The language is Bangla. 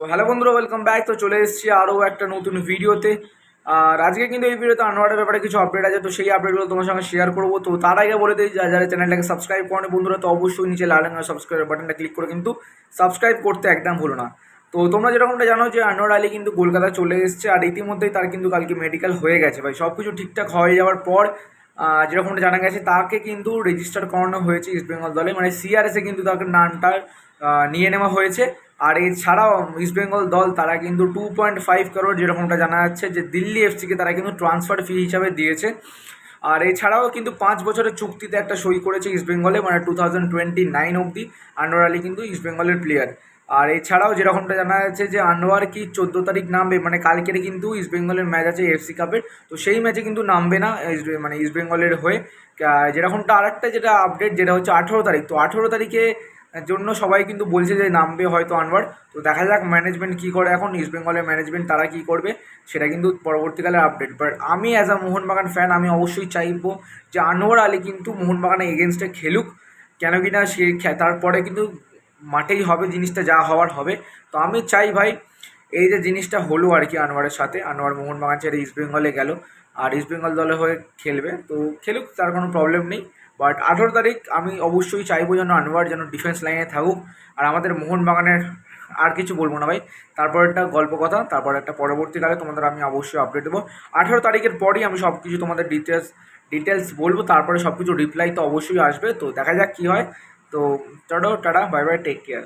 তো হ্যালো বন্ধুরা ওয়েলকাম ব্যাক তো চলে এসেছি আরও একটা নতুন ভিডিওতে। আর আজকে কিন্তু এই ভিডিওতে আনোয়ারের ব্যাপারে কিছু আপডেট আছে, তো সেই আপডেটগুলো তোমার সঙ্গে শেয়ার করব। তো তার আগে বলে দিই যা যারা চ্যানেলটাকে সাবস্ক্রাইব করেন বন্ধুরা, তো অবশ্যই নিচে লাল রঙের সাবস্ক্রাইব বাটনটা ক্লিক করে কিন্তু সাবস্ক্রাইব করতে একদম ভুলো না। তো তোমরা যেরকমটা জানো যে আনোয়ার আলী কিন্তু কলকাতা চলে এসেছে, আর ইতিমধ্যেই তার কিন্তু কালকে মেডিকেল হয়ে গেছে। ভাই সব কিছু ঠিকঠাক হয়ে যাওয়ার পর যেরকমটা জানা গেছে, তাকে কিন্তু রেজিস্টার করানো হয়েছে ইস্ট বেঙ্গল দলে। মানে সিআরএসে কিন্তু তাকে নামটা নিয়ে নেওয়া হয়েছে। আর এছাড়াও ইস্ট বেঙ্গল দল, তারা কিন্তু টু পয়েন্ট ফাইভ করোড় যেরকমটা জানা যাচ্ছে যে দিল্লি এফসিকে তারা কিন্তু ট্রান্সফার ফি হিসাবে দিয়েছে। আর এছাড়াও কিন্তু পাঁচ বছরের চুক্তিতে একটা সই করেছে ইস্ট বেঙ্গলে মানে টু থাউজেন্ড টোয়েন্টি নাইন অবধি আনোয়ার আলী কিন্তু ইস্ট বেঙ্গলের প্লেয়ার আর এছাড়াও যেরকমটা জানা যাচ্ছে যে আনোয়ার কি চোদ্দ তারিখ নামবে মানে কালকের কিন্তু ইস্ট বেঙ্গলের ম্যাচ আছে এফসি কাপের তো সেই ম্যাচে কিন্তু নামবে না মানে ইস্ট বেঙ্গলের হয়ে। যেরকমটা আরেকটা যেটা আপডেট যেটা হচ্ছে আঠেরো তারিখ, তো আঠেরো তারিখে জন্য সবাই কিন্তু বলছে যে নামবে হয়তো আনোয়ার। তো দেখা যাক ম্যানেজমেন্ট কী করে এখন ইস্ট বেঙ্গলের ম্যানেজমেন্ট তারা কী করবে, সেটা কিন্তু পরবর্তীকালে আপডেট বাট আমি অ্যাজ আ মোহনবাগান ফ্যান আমি অবশ্যই চাইব যে আনোয়ার আলী কিন্তু মোহনবাগানের এগেনস্টে খেলুক। কেন কি না সে তারপরে কিন্তু মাঠেই হবে, জিনিসটা যা হওয়ার হবে। তো আমি চাই ভাই, এই যে জিনিসটা হলো আর কি আনোয়ারের সাথে। আনোয়ার মোহনবাগান ছেড়ে ইস্ট বেঙ্গলে গেল। আর ইস্ট বেঙ্গল দলে হয়ে খেলবে। তো খেলুক, তার কোনো প্রবলেম নেই। বাট আঠেরো তারিখ আমি অবশ্যই চাইব যেন আনোয়ার যেন ডিফেন্স লাইনে থাকুক। আর আমাদের মোহনবাগানের আর কিছু বলব না ভাই। তারপর একটা গল্প কথা, তারপর একটা পরবর্তীকালে তোমাদের আমি অবশ্যই আপডেট দেবো। আঠেরো তারিখের পরই আমি সব কিছু তোমাদের ডিটেলস ডিটেলস বলব, তারপরে সব কিছু রিপ্লাই তো অবশ্যই আসবে। তো দেখা যাক কী হয়। তো চলো tata bye bye take care